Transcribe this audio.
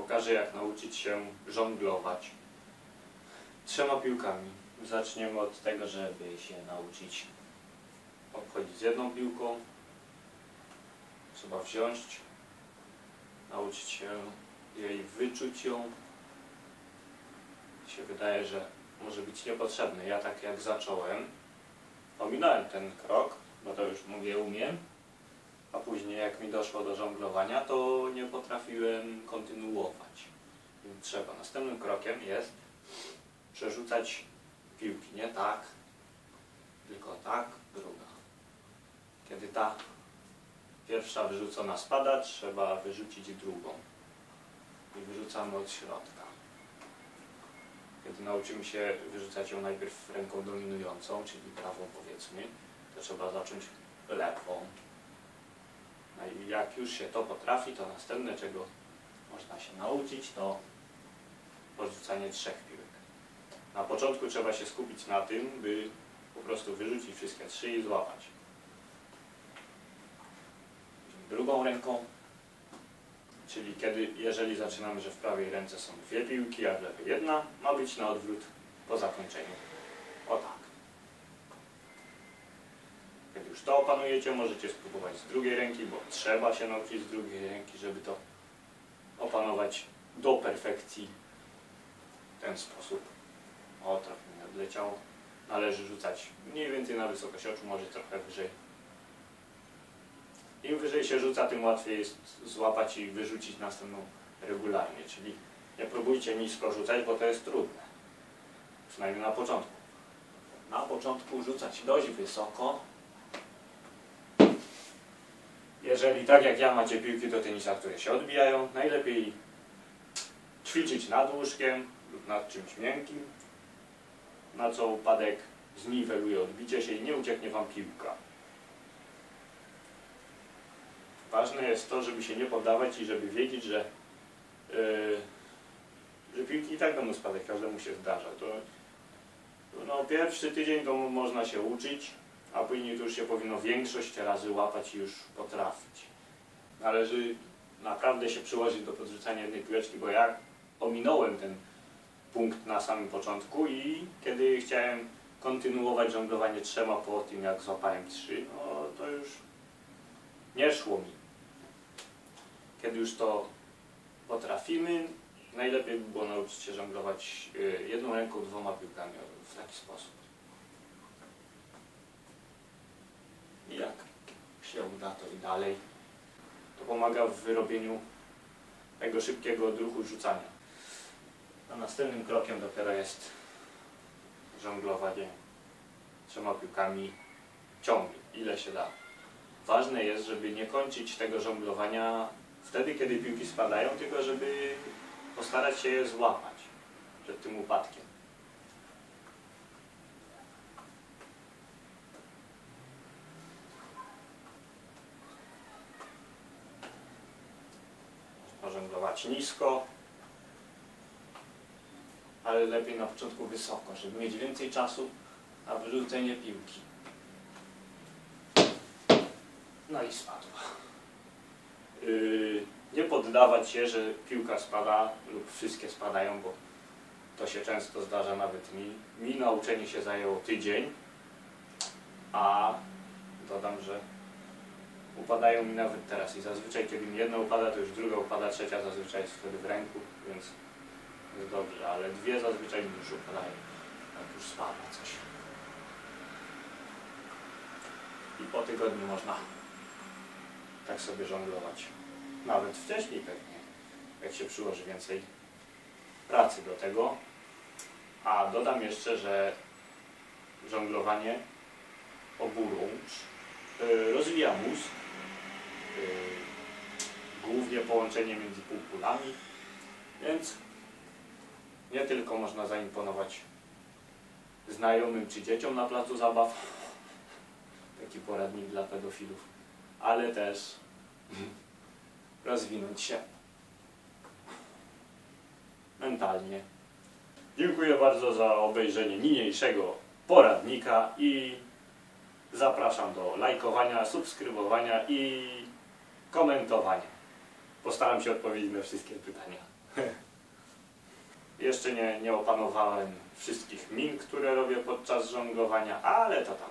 pokażę jak nauczyć się żonglować trzema piłkami. Zaczniemy od tego, żeby się nauczyć obchodzić z jedną piłką. Trzeba wziąć, nauczyć się jej wyczuć ją. Się wydaje, że może być niepotrzebny. Ja tak jak zacząłem, ominąłem ten krok, bo to już mówię umiem, a później jak mi doszło do żonglowania, to nie potrafiłem kontynuować. Więc trzeba. Następnym krokiem jest przerzucać piłki. Nie tak, tylko tak, druga. Kiedy ta pierwsza wyrzucona spada, trzeba wyrzucić drugą. I wyrzucamy od środka. Kiedy nauczymy się wyrzucać ją najpierw ręką dominującą, czyli prawą powiedzmy, to trzeba zacząć lewą. No i jak już się to potrafi, to następne, czego można się nauczyć, to porzucanie trzech piłek. Na początku trzeba się skupić na tym, by po prostu wyrzucić wszystkie trzy i złapać. Drugą ręką, czyli kiedy, jeżeli zaczynamy, że w prawej ręce są dwie piłki, a w lewej jedna, ma być na odwrót po zakończeniu. O tak. Kiedy już to opanujecie, możecie spróbować z drugiej ręki, bo trzeba się nauczyć z drugiej ręki, żeby to opanować do perfekcji w ten sposób. O, trochę mi odleciało. Należy rzucać mniej więcej na wysokość oczu, może trochę wyżej. Im wyżej się rzuca, tym łatwiej jest złapać i wyrzucić następną regularnie. Czyli nie próbujcie nisko rzucać, bo to jest trudne. Przynajmniej na początku. Na początku rzucać dość wysoko. Jeżeli tak jak ja macie piłki do tenisa, które się odbijają, najlepiej ćwiczyć nad łóżkiem lub nad czymś miękkim, na co upadek zniweluje odbicie się i nie ucieknie Wam piłka. Ważne jest to, żeby się nie poddawać i żeby wiedzieć, że, yy, że piłki i tak będą spadać, każdemu się zdarza. To, no, pierwszy tydzień to można się uczyć, a później to już się powinno większość razy łapać i już potrafić. Należy naprawdę się przyłożyć do podrzucania jednej piłeczki, bo ja ominąłem ten punkt na samym początku i kiedy chciałem kontynuować żonglowanie trzema po tym, jak złapałem trzy, no to już nie szło mi. Kiedy już to potrafimy, najlepiej by było nauczyć się żonglować y, jedną ręką, dwoma piłkami w taki sposób. I jak uda, to i dalej. To pomaga w wyrobieniu tego szybkiego odruchu rzucania. A następnym krokiem dopiero jest żonglowanie trzema piłkami ciągle, ile się da. Ważne jest, żeby nie kończyć tego żonglowania wtedy, kiedy piłki spadają, tylko żeby postarać się je złapać przed tym upadkiem. Można żonglować nisko, ale lepiej na początku wysoko, żeby mieć więcej czasu na wyrzucenie piłki. No i spadła. Yy, nie poddawać się, że piłka spada lub wszystkie spadają, bo to się często zdarza nawet mi. Mi nauczenie się zajęło tydzień, a dodam, że upadają mi nawet teraz i zazwyczaj kiedy mi jedna upada, to już druga upada, trzecia zazwyczaj jest wtedy w ręku, więc jest dobrze, ale dwie zazwyczaj mi już upadają, jak już spada coś. I po tygodniu można tak sobie żonglować. Nawet wcześniej pewnie, jak się przyłoży więcej pracy do tego. A dodam jeszcze, że żonglowanie oburącz yy, rozwija mózg, głównie połączenie między półkulami, więc nie tylko można zaimponować znajomym czy dzieciom na placu zabaw, taki poradnik dla pedofilów, ale też rozwinąć się mentalnie. Dziękuję bardzo za obejrzenie niniejszego poradnika i zapraszam do lajkowania, subskrybowania i komentowania. Postaram się odpowiedzieć na wszystkie pytania. Jeszcze nie, nie opanowałem wszystkich min, które robię podczas żonglowania, ale to tam